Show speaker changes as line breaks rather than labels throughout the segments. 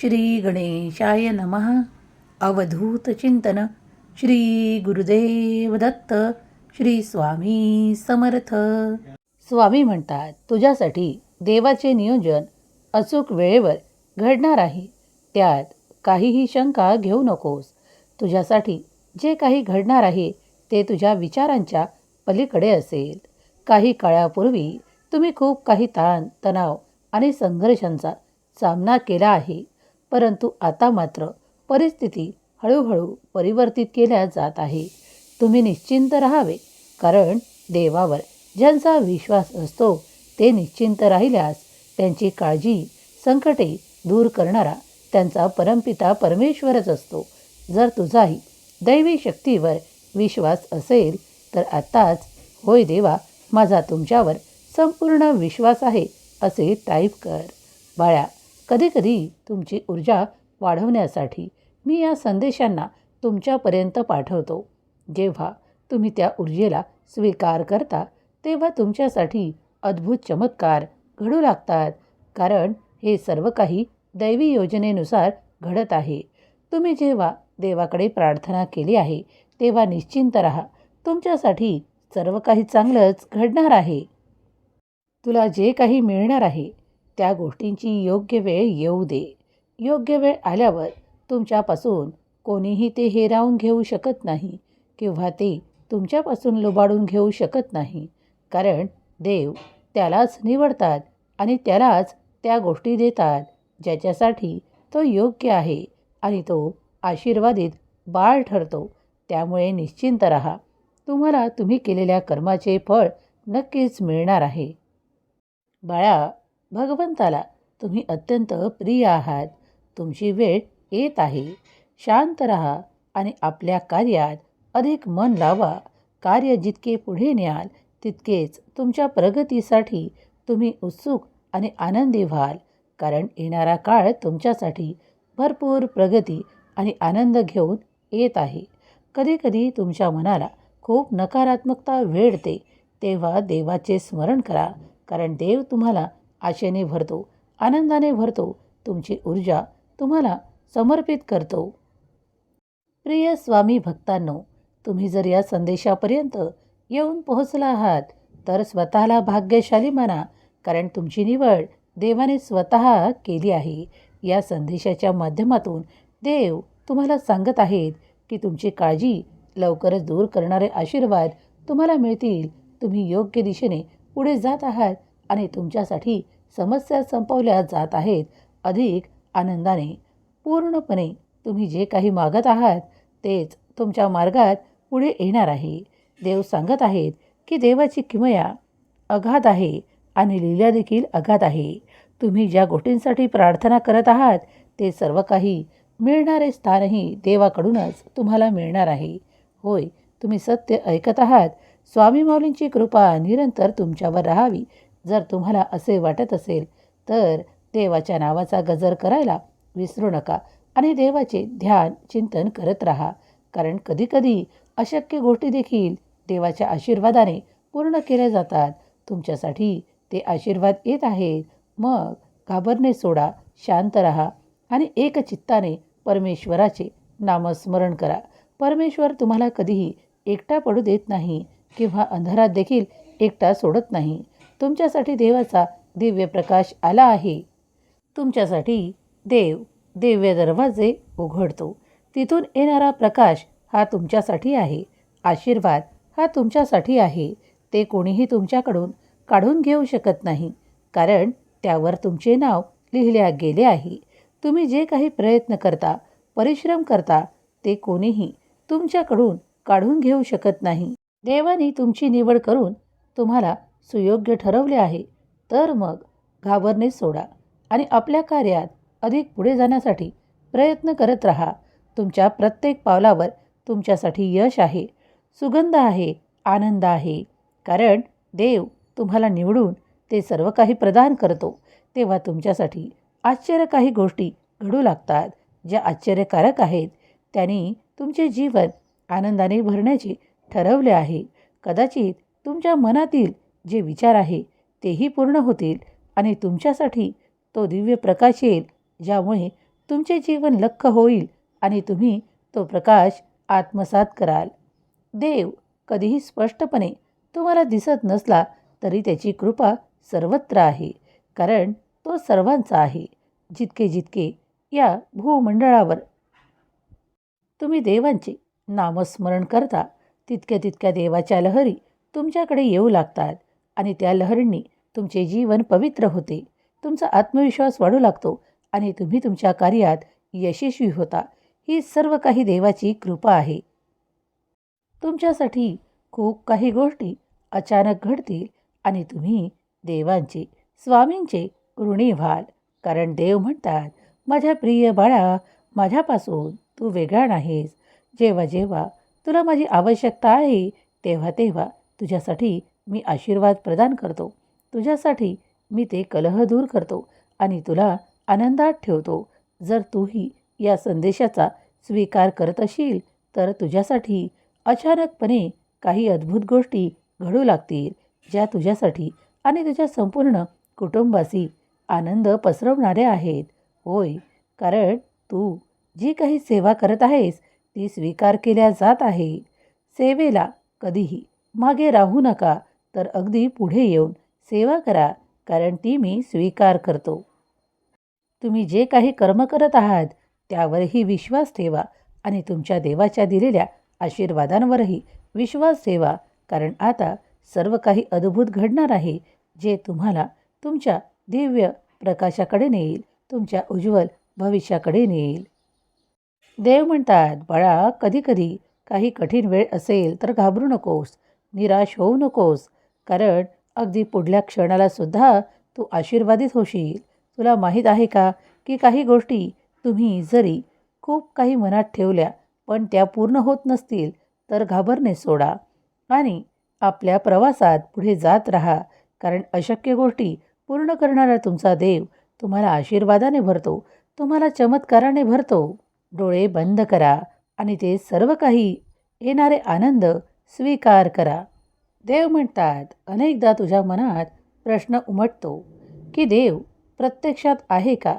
श्री गणेशाय नमः। अवधूत चिंतन। श्री गुरुदेव दत्त। श्री स्वामी समर्थ। स्वामी म्हणतात तुझ्यासाठी देवाचे नियोजन अचूक वेळेवर घडणार आहे. त्यात काहीही शंका घेऊ नकोस. तुझ्यासाठी जे काही घडणार आहे ते तुझ्या विचारांच्या पलीकडे असेल. काही काळापूर्वी तुम्ही खूप काही ताण तणाव आणि संघर्षांचा सामना केला आहे. परंतु आता मात्र परिस्थिती हळूहळू परिवर्तित केल्या जात आहे. तुम्ही निश्चिंत राहावे कारण देवावर ज्यांचा विश्वास असतो ते निश्चिंत राहिल्यास त्यांची काळजी संकटे दूर करणारा त्यांचा परमपिता परमेश्वरच असतो. जर तुझाही दैवी शक्तीवर विश्वास असेल तर आत्ताच होय देवा माझा तुमच्यावर संपूर्ण विश्वास आहे असे टाईप कर. बाळा कधीकधी तुमची ऊर्जा वाढवण्यासाठी मी या संदेशांना तुमच्यापर्यंत पाठवतो. जेव्हा तुम्ही त्या ऊर्जेला स्वीकार करता तेव्हा तुमच्यासाठी अद्भुत चमत्कार घडू लागतात. कारण हे सर्व काही दैवी योजनेनुसार घडत आहे. तुम्ही जेव्हा देवाकडे प्रार्थना केली आहे तेव्हा निश्चिंत राहा. तुमच्यासाठी सर्व काही चांगलंच घडणार आहे. तुला जे काही मिळणार आहे त्या गोष्टींची योग्य वेळ येऊ दे. योग्य वेळ आल्यावर तुमच्यापासून कोणीही ते हेरावून घेऊ शकत नाही किंवा ते तुमच्यापासून लुबाडून घेऊ शकत नाही. कारण देव त्यालाच निवडतात आणि त्यालाच त्या गोष्टी देतात ज्याच्यासाठी तो योग्य आहे आणि तो आशीर्वादित बाळ ठरतो. त्यामुळे निश्चिंत राहा. तुम्हाला तुम्ही केलेल्या कर्माचे फळ नक्कीच मिळणार आहे. बाळा भगवंताला तुम्ही अत्यंत प्रिय आहात. तुमची वेळ येत आहे. शांत राहा आणि आपल्या कार्यात अधिक मन लावा. कार्य जितके पुढे न्याल तितकेच तुमच्या प्रगतीसाठी तुम्ही उत्सुक आणि आनंदी व्हाल. कारण येणारा काळ तुमच्यासाठी भरपूर प्रगती आणि आनंद घेऊन येत आहे. कधीकधी तुमच्या मनाला खूप नकारात्मकता वेढते. तेव्हा देवाचे स्मरण करा. कारण देव तुम्हाला आशेने भरतो आनंदाने भरतो तुमची ऊर्जा तुम्हाला समर्पित करतो. प्रिय स्वामी भक्तांनो तुम्ही जर या संदेशापर्यंत येऊन पोहोचला आहात तर स्वतःला भाग्यशाली माना कारण तुमची निवड देवाने स्वतः केली आहे. या संदेशाच्या माध्यमातून देव तुम्हाला सांगत आहेत की तुमची काळजी लवकरच दूर करणारे आशीर्वाद तुम्हाला मिळतील. तुम्ही योग्य दिशेने पुढे जात आहात आणि तुमच्यासाठी समस्या संपवल्या जात आहेत अधिक आनंदाने. पूर्णपणे तुम्ही जे काही मागत आहात तेच तुमच्या मार्गात पुढे येणार आहे. देव सांगत आहेत की देवाची किमया अगाध आहे आणि लीला देखील अगाध आहे. तुम्ही ज्या गोष्टींसाठी प्रार्थना करत आहात ते सर्व काही मिळणारे स्थानही देवाकडूनच तुम्हाला मिळणार आहे. होय तुम्ही सत्य ऐकत आहात. स्वामी माऊलींची कृपा निरंतर तुमच्यावर राहावी. जर तुम्हाला असे वाटत असेल तर देवाच्या नावाचा गजर करायला विसरू नका आणि देवाचे ध्यान चिंतन करत राहा. कारण कधीकधी अशक्य गोष्टी देखील देवाच्या आशीर्वादाने पूर्ण केल्या जातात. तुमच्यासाठी ते आशीर्वाद येत आहेत. मग घाबरणे सोडा शांत राहा आणि एकचित्ताने परमेश्वराचे नामस्मरण करा. परमेश्वर तुम्हाला कधीही एकटा पडू देत नाही किंवा अंधारात देखील एकटा सोडत नाही. तुमच्यासाठी देवाचा दिव्य प्रकाश आला आहे. तुमच्यासाठी देव दिव्य दरवाजे उघडतो. तिथून येणारा प्रकाश हा तुमच्यासाठी आहे. आशीर्वाद हा तुमच्यासाठी आहे. ते कोणीही तुमच्याकडून काढून घेऊ शकत नाही कारण त्यावर तुमचे नाव लिहिल्या गेले आहे. तुम्ही जे काही प्रयत्न करता परिश्रम करता ते कोणीही तुमच्याकडून काढून घेऊ शकत नाही. देवाने तुमची निवड करून तुम्हाला सुयोग्य ठरवले आहे तर मग घाबरणे सोडा आणि आपल्या कार्यात अधिक पुढे जाण्यासाठी प्रयत्न करत राहा. तुमच्या प्रत्येक पावलावर तुमच्यासाठी यश आहे सुगंध आहे आनंद आहे. कारण देव तुम्हाला निवडून ते सर्व काही प्रदान करतो. तेव्हा तुमच्यासाठी आश्चर्य काही गोष्टी घडू लागतात ज्या आश्चर्यकारक आहेत. त्यांनी तुमचे जीवन आनंदाने भरण्याचे ठरवले आहे. कदाचित तुमच्या मनातील जे विचार आहे तेही पूर्ण होतील आणि तुमच्यासाठी तो दिव्य प्रकाश येईल ज्यामुळे तुमचे जीवन लख होईल आणि तुम्ही तो प्रकाश आत्मसात कराल. देव कधीही स्पष्टपणे तुम्हाला दिसत नसला तरी त्याची कृपा सर्वत्र आहे कारण तो सर्वांचा आहे जितके जितके या भूमंडळावर. तुम्ही देवांचे नामस्मरण करता तितक्या तितक्या देवाच्या लहरी तुमच्याकडे येऊ लागतात. आणि त्या लहरींनी तुमचे जीवन पवित्र होते. तुमचा आत्मविश्वास वाढू लागतो आणि तुम्ही तुमच्या कार्यात यशस्वी होता. ही सर्व काही देवाची कृपा आहे. तुमच्यासाठी खूप काही गोष्टी अचानक घडतील आणि तुम्ही देवांचे स्वामींचे ऋणी व्हाल. कारण देव म्हणतात माझ्या प्रिय बाळा माझ्यापासून तू वेगळा नाहीस. जेव्हा जेव्हा तुला माझी आवश्यकता आहे तेव्हा तेव्हा तुझ्यासाठी मी आशीर्वाद प्रदान करतो. तुझ्यासाठी मी ते कलह दूर करतो आणि तुला आनंदात ठेवतो. जर तूही या संदेशाचा स्वीकार करत असशील तर तुझ्यासाठी अचानकपणे काही अद्भुत गोष्टी घडू लागतील ज्या तुझ्यासाठी आणि तुझ्या संपूर्ण कुटुंबाशी आनंद पसरवणाऱ्या आहेत. होय कारण तू जी काही सेवा करत आहेस ती स्वीकार केल्या जात आहे. सेवेला कधीही मागे राहू नका. तर अगदी पुढे येऊन सेवा करा कारण ती मी स्वीकार करतो. तुम्ही जे काही कर्म करत आहात त्यावरही विश्वास ठेवा आणि तुमच्या देवाच्या दिलेल्या आशीर्वादांवरही विश्वास ठेवा कारण आता सर्व काही अद्भुत घडणार आहे जे तुम्हाला तुमच्या दिव्य प्रकाशाकडे नेईल तुमच्या उज्ज्वल भविष्याकडे नेईल. देव म्हणतात बाळा कधीकधी काही कठीण वेळ असेल तर घाबरू नकोस निराश होऊ नकोस कारण अगदी पुढल्या क्षणालासुद्धा तू आशीर्वादित होशील. तुला माहीत आहे का की काही गोष्टी तुम्ही जरी खूप काही मनात ठेवल्या पण त्या पूर्ण होत नसतील तर घाबरणे सोडा आणि आपल्या प्रवासात पुढे जात राहा. कारण अशक्य गोष्टी पूर्ण करणारा तुमचा देव तुम्हाला आशीर्वादाने भरतो तुम्हाला चमत्काराने भरतो. डोळे बंद करा आणि ते सर्व काही येणारे आनंद स्वीकार करा. देव म्हणतात अनेकदा तुझ्या मनात प्रश्न उमटतो की देव प्रत्यक्षात आहे का?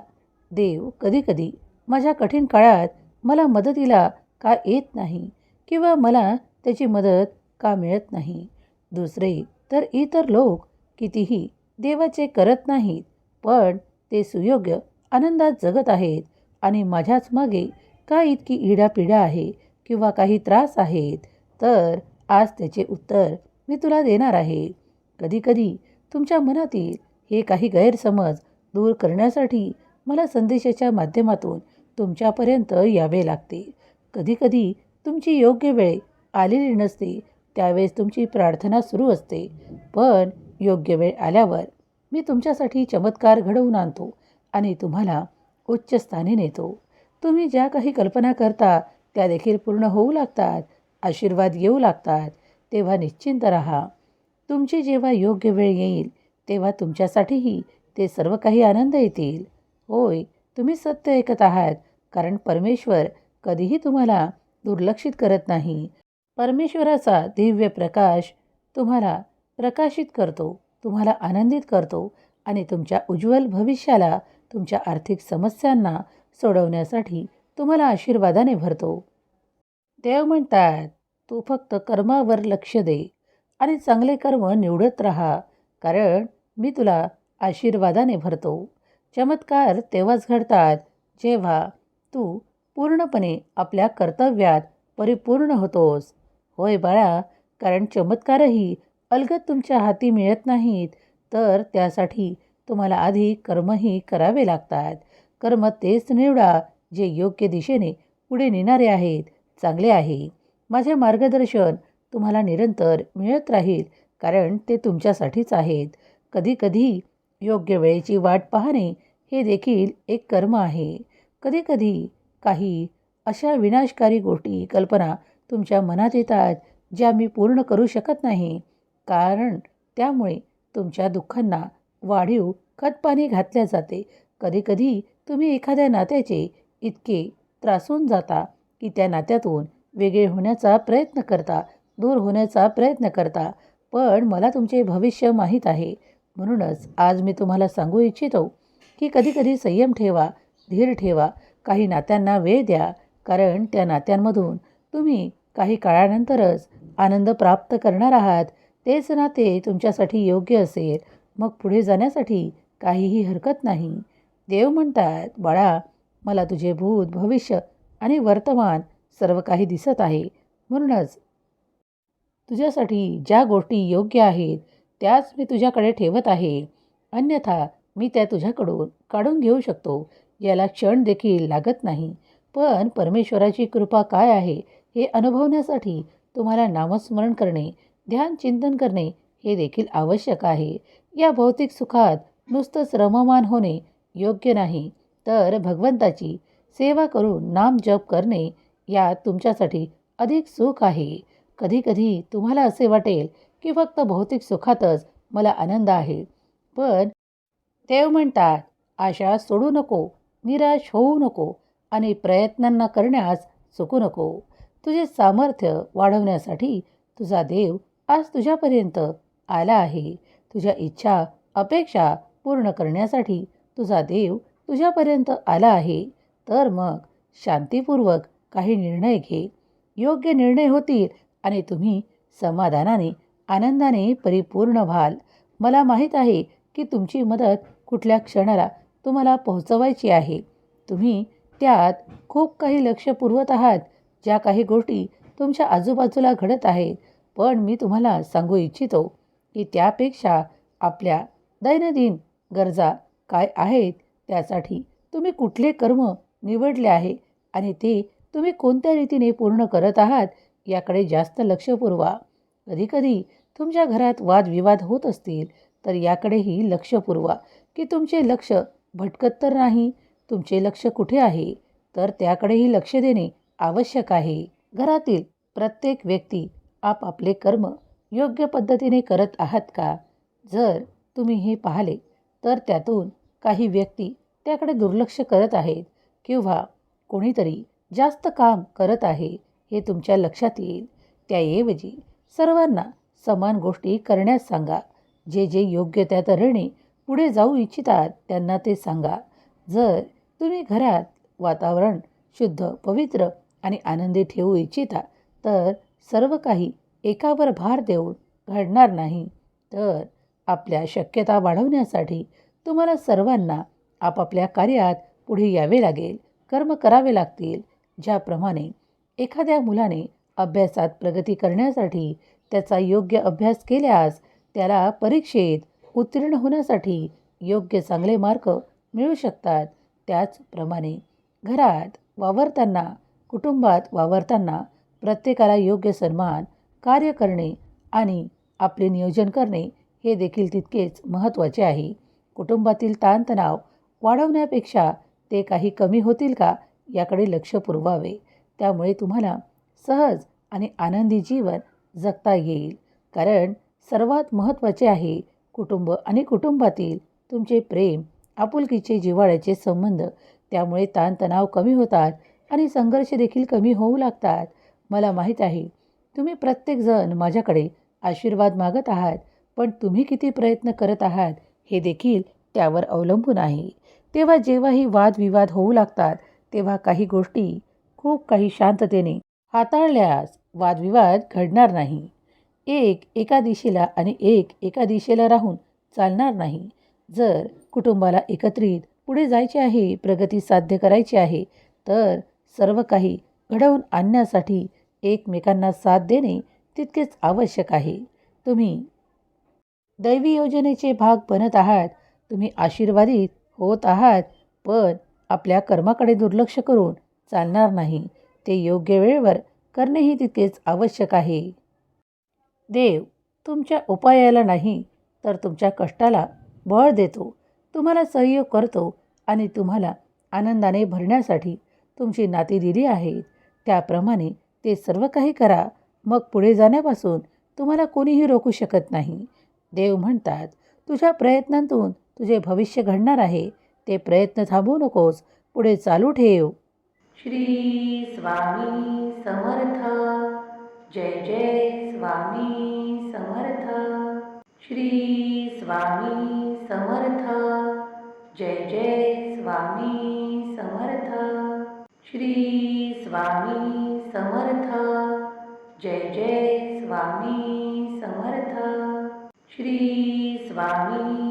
देव कधीकधी माझ्या कठीण काळात मला मदतीला का येत नाही किंवा मला त्याची मदत का मिळत नाही? दुसरे तर इतर लोक कितीही देवाचे करत नाहीत पण ते सुयोग्य आनंदात जगत आहेत आणि माझ्याच मागे का इतकी इडापिडा आहे किंवा काही त्रास आहेत? तर आज त्याचे उत्तर मी तुला देणार आहे. कधीकधी तुमच्या मनातील हे काही गैरसमज दूर करण्यासाठी मला संदेशाच्या माध्यमातून तुमच्यापर्यंत यावे लागते. कधीकधी तुमची योग्य वेळ आलेली नसते त्यावेळेस तुमची प्रार्थना सुरू असते. पण योग्य वेळ आल्यावर मी तुमच्यासाठी चमत्कार घडवून आणतो आणि तुम्हाला उच्च स्थानी नेतो. तुम्ही ज्या काही कल्पना करता त्या देखील पूर्ण होऊ लागतात आशीर्वाद येऊ लागतात तेव्हा निश्चिंत राहा. तुमची जेव्हा योग्य वेळ येईल तेव्हा तुमच्यासाठीही ते सर्व काही आनंद येतील. होय तुम्ही सत्य ऐकत आहात कारण परमेश्वर कधीही तुम्हाला दुर्लक्षित करत नाही. परमेश्वराचा दिव्य प्रकाश तुम्हाला प्रकाशित करतो तुम्हाला आनंदित करतो आणि तुमच्या उज्ज्वल भविष्याला तुमच्या आर्थिक समस्यांना सोडवण्यासाठी तुम्हाला आशीर्वादाने भरतो. देव म्हणतात तू फक्त कर्मावर लक्ष दे आणि चांगले कर्म निवडत राहा कारण मी तुला आशीर्वादाने भरतो. चमत्कार तेव्हाच घडतात जेव्हा तू पूर्णपणे आपल्या कर्तव्यात परिपूर्ण होतोस. होय बाळा कारण चमत्कारही अलगद तुमच्या हाती मिळत नाहीत तर त्यासाठी तुम्हाला आधी कर्मही करावे लागतात. कर्म तेच निवडा जे योग्य दिशेने पुढे नेणारे आहेत चांगले आहे. माझे मार्गदर्शन तुम्हाला निरंतर मिळत राहील कारण ते तुमच्यासाठीच आहेत. कधीकधी योग्य वेळेची वाट पाहणे हे देखील एक कर्म आहे. कधीकधी काही अशा विनाशकारी गोष्टी कल्पना तुमच्या मनात येतात ज्या मी पूर्ण करू शकत नाही. कारण त्यामुळे तुमच्या दुःखांना वाढीव खतपाणी घातल्या जाते. कधीकधी तुम्ही एखाद्या नात्याचे इतके त्रासून जाता की त्या नात्यातून वेगळे होण्याचा प्रयत्न करता दूर होण्याचा प्रयत्न करता. पण मला तुमचे भविष्य माहीत आहे. म्हणूनच आज मी तुम्हाला सांगू इच्छितो की कधीकधी संयम ठेवा धीर ठेवा काही नात्यांना वेळ द्या. कारण त्या नात्यांमधून तुम्ही काही काळानंतरच आनंद प्राप्त करणार आहात. तेच नाते तुमच्यासाठी योग्य असेल. मग पुढे जाण्यासाठी काहीही हरकत नाही. देव म्हणतात बाळा मला तुझे भूत भविष्य आणि वर्तमान सर्व काही दिसत आहे. म्हणूनच तुझ्यासाठी ज्या गोष्टी योग्य आहेत त्याच मी तुझ्याकडे ठेवत आहे. अन्यथा मी त्या तुझ्याकडून काढून घेऊ शकतो. याला क्षण देखील लागत नाही. पण परमेश्वराची कृपा काय आहे हे अनुभवण्यासाठी तुम्हाला नामस्मरण करणे ध्यान चिंतन करणे हे देखील आवश्यक आहे. या भौतिक सुखात नुसतंच रममान होणे योग्य नाही. तर भगवंताची सेवा करून नाम जप करणे यात तुमच्यासाठी अधिक सुख आहे. कधीकधी तुम्हाला असे वाटेल की फक्त भौतिक सुखातच मला आनंद आहे. पण देव म्हणतात आशा सोडू नको निराश होऊ नको आणि प्रयत्नांना करण्यास चुकू नको. तुझे सामर्थ्य वाढवण्यासाठी तुझा देव आज तुझ्यापर्यंत आला आहे. तुझ्या इच्छा अपेक्षा पूर्ण करण्यासाठी तुझा देव तुझ्यापर्यंत आला आहे. तर मग शांतीपूर्वक काही निर्णय घे. योग्य निर्णय होतील आणि तुम्ही समाधानाने आनंदाने परिपूर्ण व्हाल. मला माहीत आहे की तुमची मदत कुठल्या क्षणाला तुम्हाला पोहोचवायची आहे. तुम्ही त्यात खूप काही लक्ष पुरवत आहात ज्या काही गोष्टी तुमच्या आजूबाजूला घडत आहेत. पण मी तुम्हाला सांगू इच्छितो की त्यापेक्षा आपल्या दैनंदिन गरजा काय आहेत त्यासाठी तुम्ही कुठले कर्म निवडले आहे आणि ते तुम्ही कोणत्या रीतीने पूर्ण करत आहात याकडे जास्त लक्ष पुरवा. कधीकधी तुमच्या घरात वादविवाद होत असतील तर याकडेही लक्ष पुरवा. की तुमचे लक्ष भटकत तर नाही तुमचे लक्ष कुठे आहे तर त्याकडेही लक्ष देणे आवश्यक आहे. घरातील प्रत्येक व्यक्ती आपापले कर्म योग्य पद्धतीने करत आहात का? जर तुम्ही हे पाहिले तर त्यातून काही व्यक्ती त्याकडे दुर्लक्ष करत आहेत किंवा कोणीतरी जास्त काम करत आहे हे तुमच्या लक्षात येईल. त्याऐवजी सर्वांना समान गोष्टी करण्यास सांगा. जे जे योग्य त्या तऱ्हेने पुढे जाऊ इच्छितात त्यांना ते सांगा. जर तुम्ही घरात वातावरण शुद्ध पवित्र आणि आनंदी ठेवू इच्छिता तर सर्व काही एकावर भार देऊन घडणार नाही. तर आपल्या शक्यता वाढवण्यासाठी तुम्हाला सर्वांना आपापल्या कार्यात पुढे यावे लागेल कर्म करावे लागतील ज्याप्रमाणे एखाद्या मुलाने अभ्यासात प्रगती करण्यासाठी त्याचा योग्य अभ्यास केल्यास त्याला परीक्षेत उत्तीर्ण होण्यासाठी योग्य चांगले मार्क मिळू शकतात. त्याचप्रमाणे घरात वावरताना कुटुंबात वावरताना प्रत्येकाला योग्य सन्मान कार्य करणे आणि आपले नियोजन करणे हे देखील तितकेच महत्त्वाचे आहे. कुटुंबातील ताणतणाव वाढवण्यापेक्षा ते काही कमी होतील का याकडे लक्ष पुरवावे. त्यामुळे तुम्हाला सहज आणि आनंदी जीवन जगता येईल. कारण सर्वात महत्त्वाचे आहे कुटुंब आणि कुटुंबातील तुमचे प्रेम आपुलकीचे जिव्हाळ्याचे संबंध. त्यामुळे ताणतणाव कमी होतात आणि संघर्ष देखील कमी होऊ लागतात. मला माहीत आहे तुम्ही प्रत्येकजण माझ्याकडे आशीर्वाद मागत आहात पण तुम्ही किती प्रयत्न करत आहात हे देखील त्यावर अवलंबून आहे. तेव्हा जेव्हाही वादविवाद होऊ लागतात तेव्हा काही गोष्टी खूप काही शांततेने हाताळल्यास वादविवाद घडणार नाही. एक एका दिशेला आणि एक एका दिशेला राहून चालणार नाही. जर कुटुंबाला एकत्रित पुढे जायचे आहे प्रगती साध्य करायची आहे तर सर्व काही घडवून आणण्यासाठी एकमेकांना साथ देणे तितकेच आवश्यक आहे. तुम्ही दैवी योजनेचे भाग बनत आहात तुम्ही आशीर्वादित होत आहात पण आपल्या कर्माकडे दुर्लक्ष करून चालणार नाही. ते योग्य वेळेवर करणेही तितकेच आवश्यक आहे. देव तुमच्या उपायाला नाही तर तुमच्या कष्टाला बळ देतो. तुम्हाला सहयोग करतो आणि तुम्हाला आनंदाने भरण्यासाठी तुमची नाती दिली आहेत. त्याप्रमाणे ते सर्व काही करा. मग पुढे जाण्यापासून तुम्हाला कोणीही रोखू शकत नाही. देव म्हणतात तुझ्या प्रयत्नांतून तुझे भविष्य घडणार आहे. ते प्रयत्न थांबवू नकोस पुढे चालू ठेव. श्री स्वामी समर्थ. जय जय स्वामी समर्थ. श्री स्वामी समर्थ. जय जय स्वामी समर्थ. श्री स्वामी समर्थ. जय जय स्वामी समर्थ. श्री स्वामी